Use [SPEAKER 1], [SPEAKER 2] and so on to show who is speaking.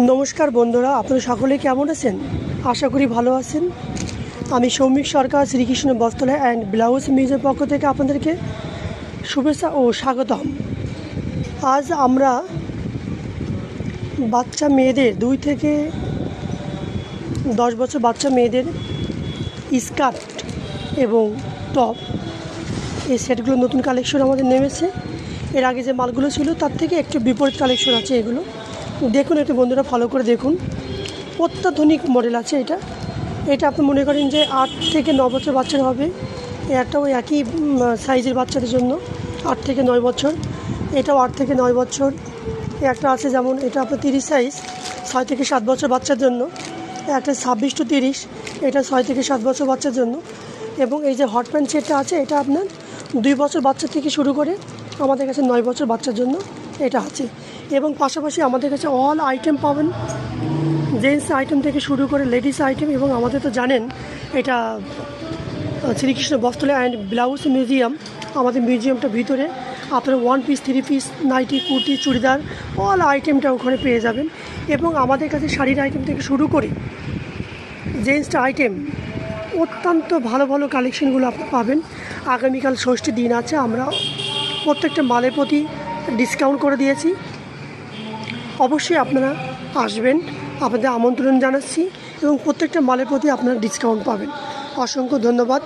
[SPEAKER 1] নমস্কার বন্ধুরা, আপনারা সকলে কেমন আছেন? আশা করি ভালো আছেন। আমি সৌমিক সরকার, শ্রীকৃষ্ণ বস্ত্রালয় অ্যান্ড ব্লাউজ মিউজের পক্ষ থেকে আপনাদেরকে শুভেচ্ছা ও স্বাগতম। আজ আমরা বাচ্চা মেয়েদের দুই থেকে দশ বছর বাচ্চা মেয়েদের স্কার্ট এবং টপ এই সেটগুলো নতুন কালেকশন আমাদের নেমেছে। এর আগে যে মালগুলো ছিল, তার থেকে একটু বিপরীত কালেকশন আছে এগুলো। দেখুন একটু বন্ধুরা ফলো করে দেখুন। অত্যাধুনিক মডেল আছে এটা। এটা আপনি মনে করেন যে আট থেকে ন বছর বাচ্চার হবে। একটাও একই সাইজের বাচ্চাদের জন্য, আট থেকে নয় বছর। এটাও আট থেকে নয় বছর। একটা আছে যেমন, এটা আপনার তিরিশ সাইজ ছয় থেকে সাত বছর বাচ্চার জন্য। একটা ছাব্বিশ টু তিরিশ, এটা ছয় থেকে সাত বছর বাচ্চার জন্য। এবং এই যে হট প্যান্ট সেটটা আছে, এটা আপনার দুই বছর বাচ্চা থেকে শুরু করে আমাদের কাছে নয় বছর বাচ্চার জন্য এটা আছে। এবং পাশাপাশি আমাদের কাছে অল আইটেম পাবেন। জেন্টস আইটেম থেকে শুরু করে লেডিস আইটেম এবং আমাদের তো জানেন, এটা Shrikrishna Bastralay and blouse museum আমাদের মিউজিয়ামটার ভিতরে। আপনারা one piece three piece nighty kurti, churidar all আইটেমটা ওখানে পেয়ে যাবেন। এবং আমাদের কাছে শাড়ির আইটেম থেকে শুরু করে জেন্টস আইটেম অত্যন্ত ভালো ভালো কালেকশনগুলো আপনি পাবেন। আগামীকাল ষষ্ঠী দিন আছে, আমরা প্রত্যেকটা মালের প্রতি ডিসকাউন্ট করে দিয়েছি। অবশ্যই আপনারা আসবেন। আপনাদের আমন্ত্রণ জানাচ্ছি এবং প্রত্যেকটা মালের প্রতি আপনারা ডিসকাউন্ট পাবেন। অসংখ্য ধন্যবাদ।